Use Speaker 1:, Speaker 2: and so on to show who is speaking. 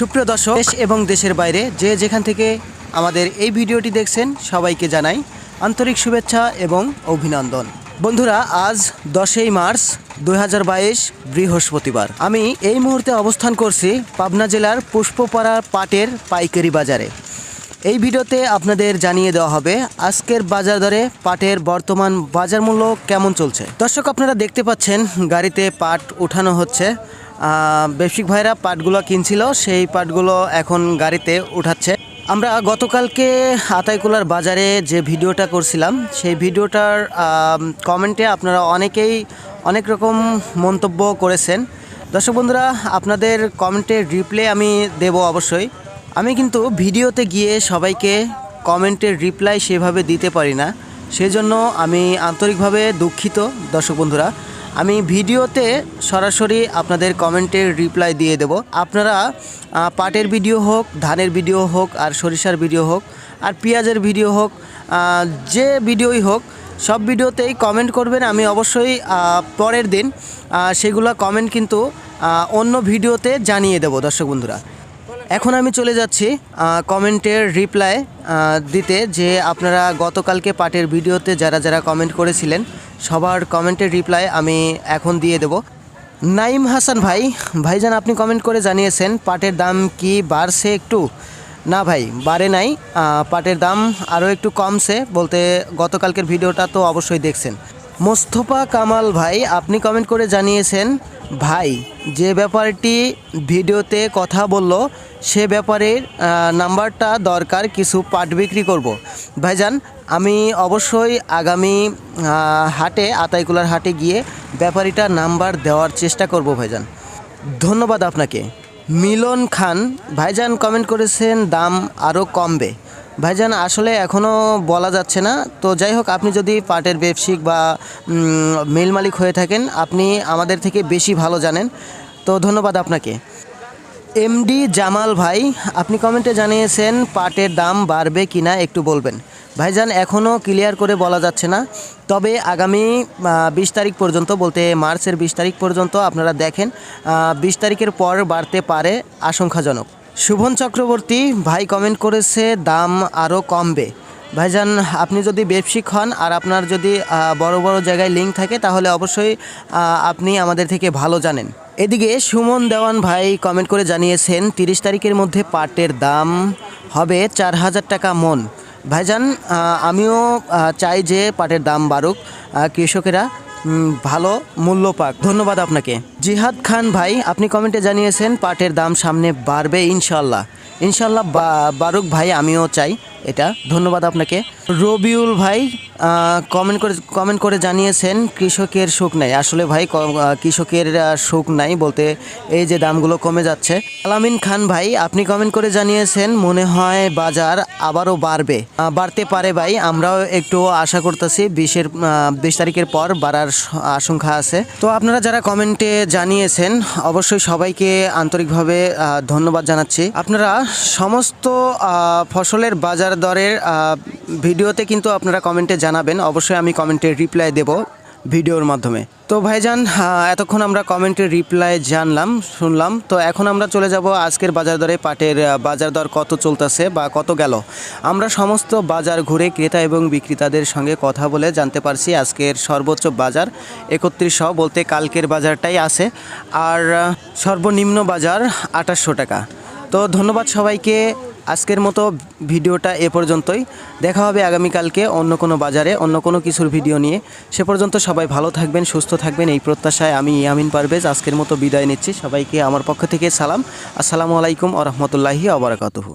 Speaker 1: সুপ্রিয় দর্শক, দেশ এবং দেশের বাইরে যে যেখান থেকে আমাদের এই ভিডিওটি দেখছেন, সবাইকে জানাই আন্তরিক শুভেচ্ছা এবং অভিনন্দন। বন্ধুরা, আজ দশই মার্চ দু হাজার বাইশ, বৃহস্পতিবার। আমি এই মুহূর্তে অবস্থান করছি পাবনা জেলার পুষ্পপাড়া পাটের পাইকারি বাজারে। এই ভিডিওতে আপনাদের জানিয়ে দেওয়া হবে আজকের বাজার দরে পাটের বর্তমান বাজার মূল্য কেমন চলছে। দর্শক, আপনারা দেখতে পাচ্ছেন, গাড়িতে পাট উঠানো হচ্ছে। ব্যবসায়িক ভাইরা পাটগুলো কিনছিল, সেই পাটগুলো এখন গাড়িতে উঠাচ্ছে। আমরা গতকালকে আতাইকুলার বাজারে যে ভিডিওটা করছিলাম, সেই ভিডিওটার কমেন্টে আপনারা অনেকেই অনেক রকম মন্তব্য করেছেন। দর্শক বন্ধুরা, আপনাদের কমেন্টের রিপ্লাই আমি দেব অবশ্যই। আমি কিন্তু ভিডিওতে গিয়ে সবাইকে কমেন্টের রিপ্লাই সেভাবে দিতে পারি না, সেজন্য আমি আন্তরিকভাবে দুঃখিত, দর্শক বন্ধুরা। আমি ভিডিওতে সরাসরি আপনাদের কমেন্টের রিপ্লাই দিয়ে দেব। আপনারা পাটের ভিডিও হোক, ধানের ভিডিও হোক, আর সরিষার ভিডিও হোক, আর পেঁয়াজের ভিডিও হোক যে ভিডিওই হোক, সব ভিডিওতেই কমেন্ট করবেন। আমি অবশ্যই পরের দিন সেগুলো কমেন্ট কিন্তু অন্য ভিডিওতে জানিয়ে দেব দর্শক বন্ধুরা। এখন আমি চলে যাচ্ছি কমেন্টের রিপ্লাই দিতে যে আপনারা গতকালকে পাটের ভিডিওতে যারা যারা কমেন্ট করেছিলেন, সবার কমেন্টের রিপ্লাই আমি এখন দিয়ে দেব। নাইম হাসান ভাই, ভাইজান আপনি কমেন্ট করে জানিয়েছেন, পাটের দাম কি বাড়ছে একটু? না ভাই, বাড়ে নাই পাটের দাম আরও একটু কমছে বলতে গতকালকের ভিডিওটা তো অবশ্যই দেখছেন। মোস্তফা কামাল ভাই, আপনি কমেন্ট করে জানিয়েছেন, ভাই, যে ব্যাপারটি ভিডিওতে কথা বলল, সে ব্যাপারের নাম্বারটা দরকার, কিছু পাট বিক্রি করব। ভাইজান, আমি অবশ্যই আগামী হাটে, আতাইকুলার হাটে গিয়ে ব্যাপারীটার নাম্বার দেওয়ার চেষ্টা করব, ভাইজান। ধন্যবাদ আপনাকে। মিলন খান, ভাইজান কমেন্ট করেছেন, দাম আরও কমবে। ভাইজান, আসলে এখনও বলা যাচ্ছে না। তো যাই হোক, আপনি যদি পাটের ব্যবসায়িক বা মিল মালিক হয়ে থাকেন, আপনি আমাদের থেকে বেশি ভালো জানেন। তো ধন্যবাদ আপনাকে। এমডি জামাল ভাই, আপনি কমেন্টে জানিয়েছেন পাটের দাম বাড়বে কিনা একটু বলবেন। ভাইজান এখনও ক্লিয়ার করে বলা যাচ্ছে না। তবে আগামী বিশ তারিখ পর্যন্ত বলতে মার্চের বিশ তারিখ পর্যন্ত আপনারা দেখেন বিশ তারিখের পর বাড়তে পারে আশঙ্কাজনক। শুভন চক্রবর্তী, ভাই কমেন্ট করেছে, দাম আরও কমবে। ভাইজান, আপনি যদি ব্যবসায়িক হন আর আপনার যদি বড় বড় জায়গায় লিঙ্ক থাকে, তাহলে অবশ্যই আপনি আমাদের থেকে ভালো জানেন। এদিকে সুমন দেওয়ান ভাই কমেন্ট করে জানিয়েছেন, তিরিশ তারিখের মধ্যে পাটের দাম হবে চার হাজার টাকা মন। ভাইজান আমিও চাই যে পাটের দাম বাড়ুক। কৃষকেরা ভালো মূল্য পাক। ধন্যবাদ আপনাকে। জিহাদ খান ভাই, আপনি কমেন্টে জানিয়েছেন, পাটের দাম সামনে বাড়বে ইনশাল্লাহ। ইনশাল্লাহ বারুক ভাই, আমিও চাই। এটা। ধন্যবাদ আপনাকে। রবিউল ভাই কমেন্ট করে কমেন্ট করে জানিয়েছেন, কৃষকের সুখ নাই। আসলে ভাই কৃষকের সুখ নাই বলতে এই যে দামগুলো কমে যাচ্ছে। আলামিন খান ভাই, আপনি কমেন্ট করে জানিয়েছেন, মনে হয় বাজার আবারও বাড়বে। বাড়তে পারে ভাই, আমরাও একটু আশা করতেছি, বিশের বিশ তারিখের পর বাড়ার আশঙ্কা আছে। তো আপনারা যারা কমেন্টে জানিয়েছেন, অবশ্যই সবাইকে আন্তরিকভাবে ধন্যবাদ জানাচ্ছি। আপনারা সমস্ত ফসলের বাজার দরের ভিডিওতে কিন্তু আপনারা কমেন্টে জানাবেন। অবশ্যই আমি কমেন্টে রিপ্লাই দেব ভিডিওর মাধ্যমে। তো ভাইজান এতক্ষণ আমরা কমেন্টের রিপ্লাই জানলাম, শুনলাম। তো এখন আমরা চলে যাব আজকের বাজার দরে পাটের বাজার দর কত চলতেছে বা কত গেল। আমরা সমস্ত বাজার ঘুরে ক্রেতা এবং বিক্রেতাদের সঙ্গে কথা বলে জানতে পারছি আজকের সর্বোচ্চ বাজার একত্রিশশো বলতে কালকের বাজারটাই আছে। আর সর্বনিম্ন বাজার আঠাশশো টাকা। তো ধন্যবাদ সবাইকে। আজকের মতো ভিডিওটা এ পর্যন্তই। দেখা হবে আগামীকালকে অন্য কোনো বাজারে, অন্য কোনো কিছুর ভিডিও নিয়ে। সে পর্যন্ত সবাই ভালো থাকবেন, সুস্থ থাকবেন। এই প্রত্যাশায় আমি ইয়ামিন পারভেজ আজকের মতো বিদায় নিচ্ছি। সবাইকে আমার পক্ষ থেকে সালাম। আসসালামু আলাইকুম আ রহমতুল্লাহি আবরাকাতুহু